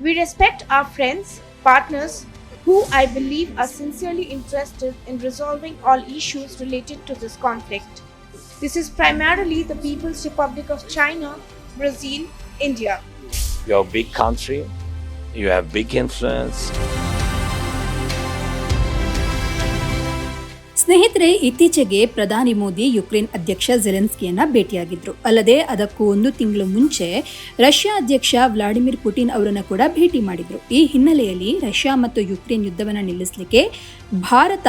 We respect our friends, partners, who I believe are sincerely interested in resolving all issues related to this conflict. This is primarily the People's Republic of China, Brazil, India. You're a big country, you have big influence. ಸ್ನೇಹಿತರೆ, ಇತ್ತೀಚೆಗೆ ಪ್ರಧಾನಿ Modi Ukraine ಅಧ್ಯಕ್ಷ ಜೆಲೆನ್ಸ್ಕಿಯನ್ನ ಭೇಟಿಯಾಗಿದ್ರು. ಅಲ್ಲದೆ ಅದಕ್ಕೂ ಒಂದು ತಿಂಗಳು ಮುಂಚೆ Russia ಅಧ್ಯಕ್ಷ ವ್ಲಾಡಿಮಿರ್ ಪುಟಿನ್ ಅವರನ್ನು ಕೂಡ ಭೇಟಿ ಮಾಡಿದ್ರು. ಈ ಹಿನ್ನೆಲೆಯಲ್ಲಿ ರಷ್ಯಾ ಮತ್ತು ಯುಕ್ರೇನ್ ಯುದ್ಧವನ್ನು ನಿಲ್ಲಿಸಲಿಕ್ಕೆ ಭಾರತ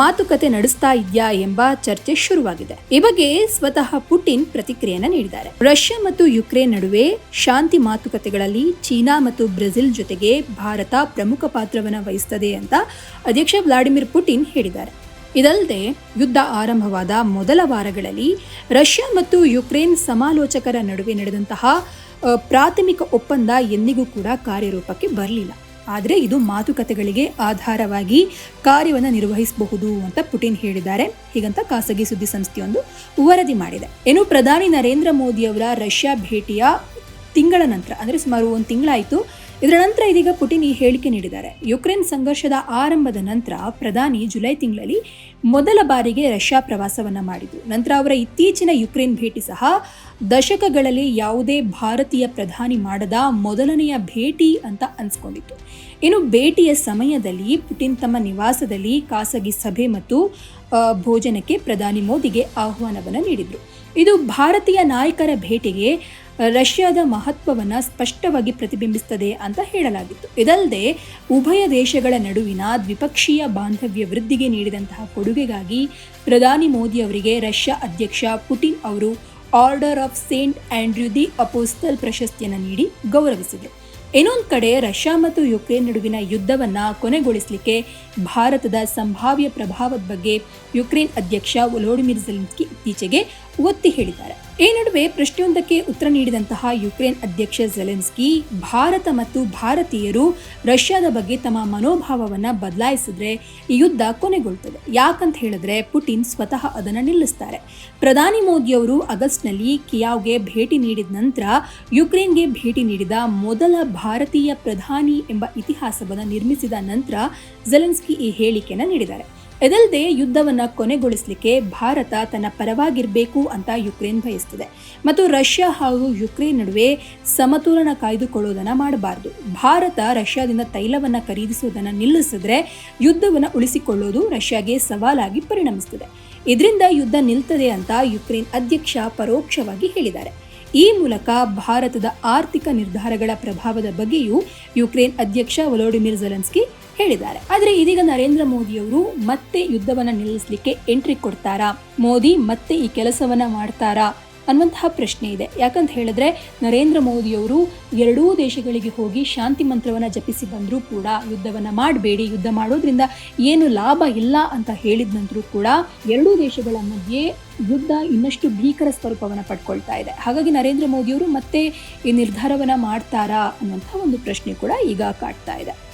ಮಾತುಕತೆ ನಡೆಸ್ತಾ ಇದೆಯಾ ಎಂಬ ಚರ್ಚೆ ಶುರುವಾಗಿದೆ. ಈ ಬಗ್ಗೆ ಸ್ವತಃ ಪುಟಿನ್ ಪ್ರತಿಕ್ರಿಯೆಯನ್ನು ನೀಡಿದ್ದಾರೆ. ರಷ್ಯಾ ಮತ್ತು ಯುಕ್ರೇನ್ ನಡುವೆ ಶಾಂತಿ ಮಾತುಕತೆಗಳಲ್ಲಿ ಚೀನಾ ಮತ್ತು ಬ್ರೆಜಿಲ್ ಜೊತೆಗೆ ಭಾರತ ಪ್ರಮುಖ ಪಾತ್ರವನ್ನು ವಹಿಸುತ್ತದೆ ಅಂತ ಅಧ್ಯಕ್ಷ ವ್ಲಾಡಿಮಿರ್ ಪುಟಿನ್ ಹೇಳಿದ್ದಾರೆ. ಇದಲ್ಲದೆ ಯುದ್ಧ ಆರಂಭವಾದ ಮೊದಲ ವಾರಗಳಲ್ಲಿ ರಷ್ಯಾ ಮತ್ತು ಯುಕ್ರೇನ್ ಸಮಾಲೋಚಕರ ನಡುವೆ ನಡೆದಂತಹ ಪ್ರಾಥಮಿಕ ಒಪ್ಪಂದ ಎಂದಿಗೂ ಕೂಡ ಕಾರ್ಯರೂಪಕ್ಕೆ ಬರಲಿಲ್ಲ. ಆದರೆ ಇದು ಮಾತುಕತೆಗಳಿಗೆ ಆಧಾರವಾಗಿ ಕಾರ್ಯವನ್ನು ನಿರ್ವಹಿಸಬಹುದು ಅಂತ ಪುಟಿನ್ ಹೇಳಿದ್ದಾರೆ. ಹೀಗಂತ ಖಾಸಗಿ ಸುದ್ದಿ ಸಂಸ್ಥೆಯೊಂದು ವರದಿ ಮಾಡಿದೆ. ಏನು, ಪ್ರಧಾನಿ ನರೇಂದ್ರ ಮೋದಿಯವರ ರಷ್ಯಾ ಭೇಟಿಯ ತಿಂಗಳ ನಂತರ, ಅಂದರೆ ಸುಮಾರು ಒಂದು ತಿಂಗಳಾಯಿತು ಇದರ ನಂತರ ಇದೀಗ ಪುಟಿನ್ ಈ ಹೇಳಿಕೆ ನೀಡಿದ್ದಾರೆ. ಯುಕ್ರೇನ್ ಸಂಘರ್ಷದ ಆರಂಭದ ನಂತರ ಪ್ರಧಾನಿ ಜುಲೈ ತಿಂಗಳಲ್ಲಿ ಮೊದಲ ಬಾರಿಗೆ ರಷ್ಯಾ ಪ್ರವಾಸವನ್ನ ಮಾಡಿದ್ರು ನಂತರ ಅವರ ಇತ್ತೀಚಿನ ಯುಕ್ರೇನ್ ಭೇಟಿ ಸಹ ದಶಕಗಳಲ್ಲಿ ಯಾವುದೇ ಭಾರತೀಯ ಪ್ರಧಾನಿ ಮಾಡದ ಮೊದಲನೆಯ ಭೇಟಿ ಅಂತ ಅನ್ಸ್ಕೊಂಡಿತ್ತು. ಇನ್ನು ಭೇಟಿಯ ಸಮಯದಲ್ಲಿ ಪುಟಿನ್ ತಮ್ಮ ನಿವಾಸದಲ್ಲಿ ಖಾಸಗಿ ಸಭೆ ಮತ್ತು ಭೋಜನಕ್ಕೆ ಪ್ರಧಾನಿ ಮೋದಿಗೆ ಆಹ್ವಾನವನ್ನು ನೀಡಿದರು. ಇದು ಭಾರತೀಯ ನಾಯಕರ ಭೇಟಿಗೆ ರಷ್ಯಾದ ಮಹತ್ವವನ್ನು ಸ್ಪಷ್ಟವಾಗಿ ಪ್ರತಿಬಿಂಬಿಸುತ್ತದೆ ಅಂತ ಹೇಳಲಾಗಿತ್ತು. ಇದಲ್ಲದೆ ಉಭಯ ದೇಶಗಳ ನಡುವಿನ ದ್ವಿಪಕ್ಷೀಯ ಬಾಂಧವ್ಯ ವೃದ್ಧಿಗೆ ನೀಡಿದಂತಹ ಕೊಡುಗೆಗಾಗಿ ಪ್ರಧಾನಿ ಮೋದಿ ಅವರಿಗೆ ರಷ್ಯಾ ಅಧ್ಯಕ್ಷ ಪುಟಿನ್ ಅವರು order of Saint Andrew the apostle ಪ್ರಶಸ್ತಿಯನ್ನು ನೀಡಿ ಗೌರವಿಸಿದರು. ಇನ್ನೊಂದು ಕಡೆ ರಷ್ಯಾ ಮತ್ತು ಯುಕ್ರೇನ್ ನಡುವಿನ ಯುದ್ಧವನ್ನ ಕೊನೆಗೊಳಿಸಲಿಕ್ಕೆ ಭಾರತದ ಸಂಭಾವ್ಯ ಪ್ರಭಾವದ ಬಗ್ಗೆ ಯುಕ್ರೇನ್ ಅಧ್ಯಕ್ಷ ವೊಲೋಡಿಮಿರ್ ಜೆಲೆನ್ಸ್ಕಿ ಇತ್ತೀಚೆಗೆ ಒತ್ತಿ ಹೇಳಿದ್ದಾರೆ. ಈ ನಡುವೆ ಪ್ರಶ್ನೆಯೊಂದಕ್ಕೆ ಉತ್ತರ ನೀಡಿದಂತಹ ಯುಕ್ರೇನ್ ಅಧ್ಯಕ್ಷ ಜೆಲೆನ್ಸ್ಕಿ ಭಾರತ ಮತ್ತು ಭಾರತೀಯರು ರಷ್ಯಾದ ಬಗ್ಗೆ ತಮ್ಮ ಮನೋಭಾವವನ್ನ ಬದಲಾಯಿಸಿದ್ರೆ ಈ ಯುದ್ಧ ಕೊನೆಗೊಳ್ತದೆ. ಯಾಕಂತ ಹೇಳಿದ್ರೆ ಪುಟಿನ್ ಸ್ವತಃ ಅದನ್ನು ನಿಲ್ಲಿಸ್ತಾರೆ. ಪ್ರಧಾನಿ ಮೋದಿಯವರು ಆಗಸ್ಟ್ನಲ್ಲಿ ಕಿಯಾವ್ಗೆ ಭೇಟಿ ನೀಡಿದ ನಂತರ ಯುಕ್ರೇನ್ಗೆ ಭೇಟಿ ನೀಡಿದ ಮೊದಲ ಭಾರತೀಯ ಪ್ರಧಾನಿ ಎಂಬ ಇತಿಹಾಸವನ್ನು ನಿರ್ಮಿಸಿದ ನಂತರ ಜೆಲೆನ್ಸ್ಕಿ ಈ ಹೇಳಿಕೆಯನ್ನು ನೀಡಿದ್ದಾರೆ. ಇದಲ್ಲದೆ ಯುದ್ಧವನ್ನು ಕೊನೆಗೊಳಿಸಲಿಕ್ಕೆ ಭಾರತ ತನ್ನ ಪರವಾಗಿರಬೇಕು ಅಂತ ಯುಕ್ರೇನ್ ಬಯಸ್ತಿದೆ. ಮತ್ತು ರಷ್ಯಾ ಹಾಗೂ ಯುಕ್ರೇನ್ ನಡುವೆ ಸಮತೋಲನ ಕಾಯ್ದುಕೊಳ್ಳೋದನ್ನ ಮಾಡಬಾರದು. ಭಾರತ ರಷ್ಯಾದಿಂದ ತೈಲವನ್ನು ಖರೀದಿಸುವುದನ್ನು ನಿಲ್ಲಿಸಿದ್ರೆ ಯುದ್ಧವನ್ನು ಉಳಿಸಿಕೊಳ್ಳೋದು ರಷ್ಯಾಗೆ ಸವಾಲಾಗಿ ಪರಿಣಮಿಸುತ್ತದೆ ಇದರಿಂದ ಯುದ್ಧ ನಿಲ್ತದೆ ಅಂತ ಯುಕ್ರೇನ್ ಅಧ್ಯಕ್ಷ ಪರೋಕ್ಷವಾಗಿ ಹೇಳಿದ್ದಾರೆ. ಈ ಮೂಲಕ ಭಾರತದ ಆರ್ಥಿಕ ನಿರ್ಧಾರಗಳ ಪ್ರಭಾವದ ಬಗ್ಗೆಯೂ ಯುಕ್ರೇನ್ ಅಧ್ಯಕ್ಷ ವಲೋಡಿಮಿರ್ ಜಲನ್ಸ್ಕಿ ಹೇಳಿದ್ದಾರೆ. ಆದರೆ ಇದೀಗ ನರೇಂದ್ರ ಮೋದಿಯವರು ಮತ್ತೆ ಯುದ್ಧವನ್ನ ನಿಲ್ಲಿಸಲಿಕ್ಕೆ ಎಂಟ್ರಿ ಕೊಡ್ತಾರಾ? ಮೋದಿ ಮತ್ತೆ ಈ ಕೆಲಸವನ್ನ ಮಾಡ್ತಾರಾ? ಅನ್ನುವಂತಹ ಪ್ರಶ್ನೆ ಇದೆ. ಯಾಕಂತ ಹೇಳಿದ್ರೆ, ನರೇಂದ್ರ ಮೋದಿಯವರು ಎರಡೂ ದೇಶಗಳಿಗೆ ಹೋಗಿ ಶಾಂತಿ ಮಂತ್ರವನ್ನ ಜಪಿಸಿ ಬಂದರೂ ಕೂಡ, ಯುದ್ಧವನ್ನ ಮಾಡಬೇಡಿ, ಯುದ್ಧ ಮಾಡೋದ್ರಿಂದ ಏನು ಲಾಭ ಇಲ್ಲ ಅಂತ ಹೇಳಿದ ನಂತರ ಕೂಡ, ಎರಡೂ ದೇಶಗಳ ಮಧ್ಯೆ ಯುದ್ಧ ಇನ್ನಷ್ಟು ಭೀಕರ ಸ್ವರೂಪವನ್ನು ಪಡ್ಕೊಳ್ತಾ ಇದೆ. ಹಾಗಾಗಿ ನರೇಂದ್ರ ಮೋದಿಯವರು ಮತ್ತೆ ಈ ನಿರ್ಧಾರವನ್ನು ಮಾಡ್ತಾರಾ ಅನ್ನುವಂಥ ಒಂದು ಪ್ರಶ್ನೆ ಕೂಡ ಈಗ ಕಾಡ್ತಾ ಇದೆ.